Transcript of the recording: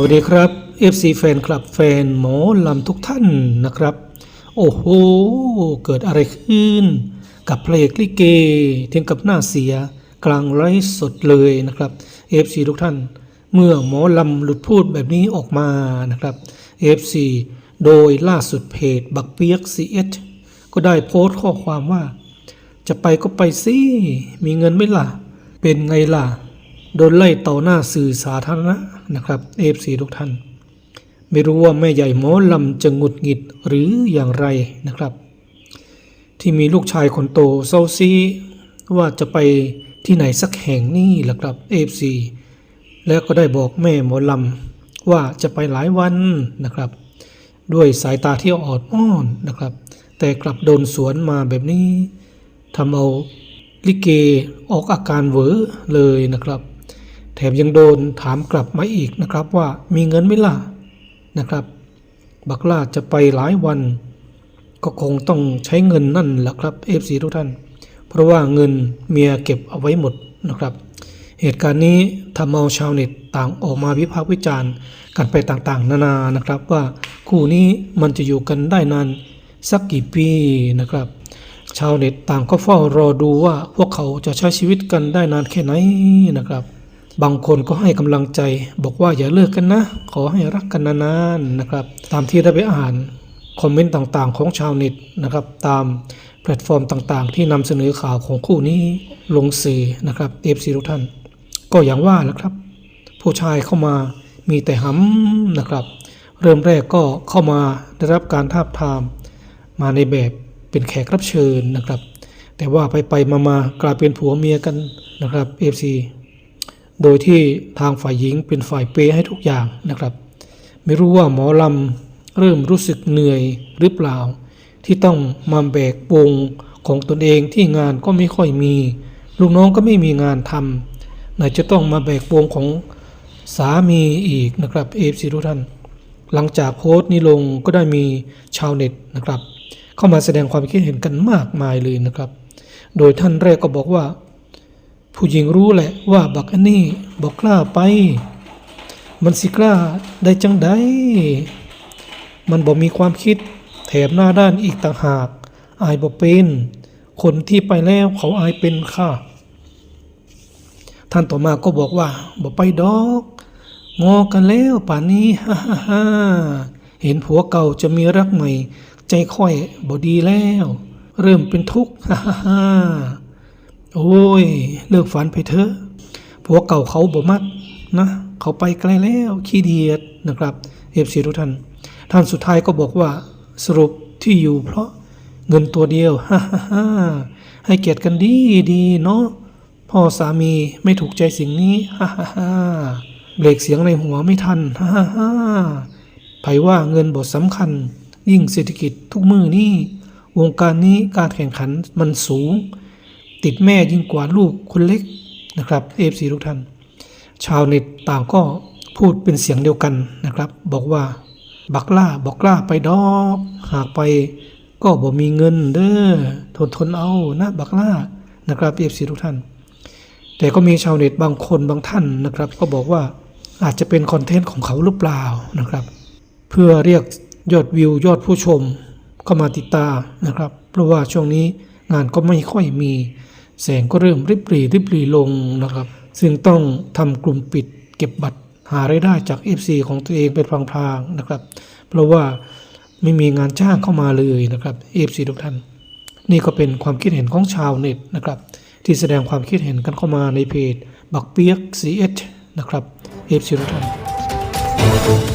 วัสดีครับ FC แฟนคลับแฟนหมอลำทุกท่านนะครับ โอ้โห เกิดอะไรขึ้น กับเพลงลิเกถึงกับหน้าเสียกลางไร้สดเลยนะครับ FC ทุกท่าน เมื่อหมอลำหลุดพูดแบบนี้ออกมานะครับ FC โดยล่าสุดเพจบักเปียก CH ก็ได้โพสต์ข้อความว่า จะไปก็ไปสิมีเงินไม่ล่ะ เป็นไงล่ะ โดนไล่ต่อหน้าสื่อสาธารณะนะครับเอฟซีทุกท่าน ไม่รู้ว่าแม่ใหญ่หมอลำจะหงุดหงิดหรืออย่างไรนะครับ ที่มีลูกชายคนโตเศร้าซีว่าจะไปที่ไหนสักแห่งนี่แหละครับเอฟซีแล้วก็ได้บอกแม่หมอลำว่าจะไปหลายวันนะครับ ด้วยสายตาที่ออดอ้อนนะครับ แต่กลับโดนสวนมาแบบนี้ทำเอาลิเกออกอาการเวอเลยนะครับ แถมยังโดนถามกลับมาอีกนะครับว่ามีเงินไหมล่ะนะครับ บักลาจะไปหลายวัน ก็คงต้องใช้เงินนั่นแหละครับเอฟซีทุกท่าน เพราะว่าเงินเมียเก็บเอาไว้หมดนะครับ เหตุการณ์นี้ทำเอาชาวเน็ตต่างออกมาวิพากษ์วิจารณ์กันไปต่างๆ นานานะครับ ว่าคู่นี้มันจะอยู่กันได้นานสักกี่ปีนะครับชาวเน็ตต่างก็เฝ้ารอดูว่าพวกเขาจะใช้ชีวิตกันได้นานแค่ไหนนะครับ บางคนก็ให้กำลังใจ บอกว่าอย่าเลิกกันนะ ขอให้รักกันนานๆนะครับ ตามที่ได้ไปอ่านคอมเมนต์ต่างๆ ของชาวเน็ตนะครับ ตามแพลตฟอร์มต่างๆ ที่นำเสนอข่าวของคู่นี้ลงสื่อนะครับเอฟซีทุกท่าน ก็อย่างว่าแหละครับ ผู้ชายเข้ามามีแต่หำนะครับ เริ่มแรกก็เข้ามาได้รับการทาบทาม มาในแบบเป็นแขกรับเชิญนะครับ แต่ว่าไปไปมามากลายเป็นผัวเมียกันนะครับ FC โดยที่ทางฝ่ายหญิงเป็นฝ่ายเปย์ให้ทุกอย่างนะครับ ไม่รู้ว่าหมอลำเริ่มรู้สึกเหนื่อยหรือเปล่า ที่ต้องมาแบกวงของตนเองที่งานก็ไม่ค่อยมี ลูกน้องก็ไม่มีงานทำไหนจะต้องมาแบกวงของสามีอีกนะครับเอฟซีทุกท่าน หลังจากโพสต์นี้ลงก็ได้มีชาวเน็ตนะครับ เข้ามาแสดงความคิดเห็นกันมากมายเลยนะครับ โดยท่านแรกก็บอกว่า ผู้หญิงรู้แหละว่าบักอันนี้บอกกล้าไป มันสิกล้าได้จังไดมันบอกมีความคิดแถมหน้าด้านอีกต่างหาก อายบอกเป็น คนที่ไปแล้วเขาอายเป็นค่ะ ท่านต่อมาก็บอกว่าบอกไปดอก งอกันแล้วป่านนี้ฮ่าฮ่าฮ่าเห็นผัวเก่าจะมีรักใหม่ ใจค่อยบอดีแล้ว เริ่มเป็นทุกข์ฮ่าฮ่า โอ้ย เลิกฝันไปเถอะผัวเก่าเขาบ่มักนะเขาไปไกลแล้วขี้เดียดนะครับเอฟซีทุกท่านท่านสุดท้ายก็บอกว่าสรุปที่อยู่เพราะเงินตัวเดียวฮ่าฮ่าฮ่าให้เกียรติกันดีดีเนาะพ่อสามีไม่ถูกใจสิ่งนี้ฮ่าฮ่าฮ่าเบรกเสียงในหัวไม่ทันฮ่าฮ่าฮ่าไผว่าเงินบทสำคัญ ยิ่งเศรษฐกิจทุกมือนี่วงการนี้การแข่งขันมันสูง ติดแม่ยิ่งกว่าลูกคนเล็กนะครับเอฟซีทุกท่าน ชาวเน็ตต่างก็พูดเป็นเสียงเดียวกันนะครับ บอกว่าบักล่าบอกล่าไปดอก หากไปก็บ่มีเงินเด้อทนทนเอานะบักล่านะครับเอฟซีทุกท่าน แต่ก็มีชาวเน็ตบางคนบางท่านนะครับ ก็บอกว่าอาจจะเป็นคอนเทนต์ของเขาหรือเปล่านะครับ เพื่อเรียกยอดวิวยอดผู้ชมเข้ามาติดตานะครับ เพราะว่าช่วงนี้งานก็ไม่ค่อยมี แสงก็เริ่มริบหรี่ริบหรี่ลงนะครับ ซึ่งต้องทำกลุ่มปิดเก็บบัตรหารายได้จาก FC ของตัวเองเป็นพลางๆนะครับ เพราะว่าไม่มีงานจ้างเข้ามาเลยนะครับ FC ทุกท่าน นี่ก็เป็นความคิดเห็นของชาวเน็ตนะครับ ที่แสดงความคิดเห็นกันเข้ามาในเพจบักเปียก CH นะครับ FC ทุกท่าน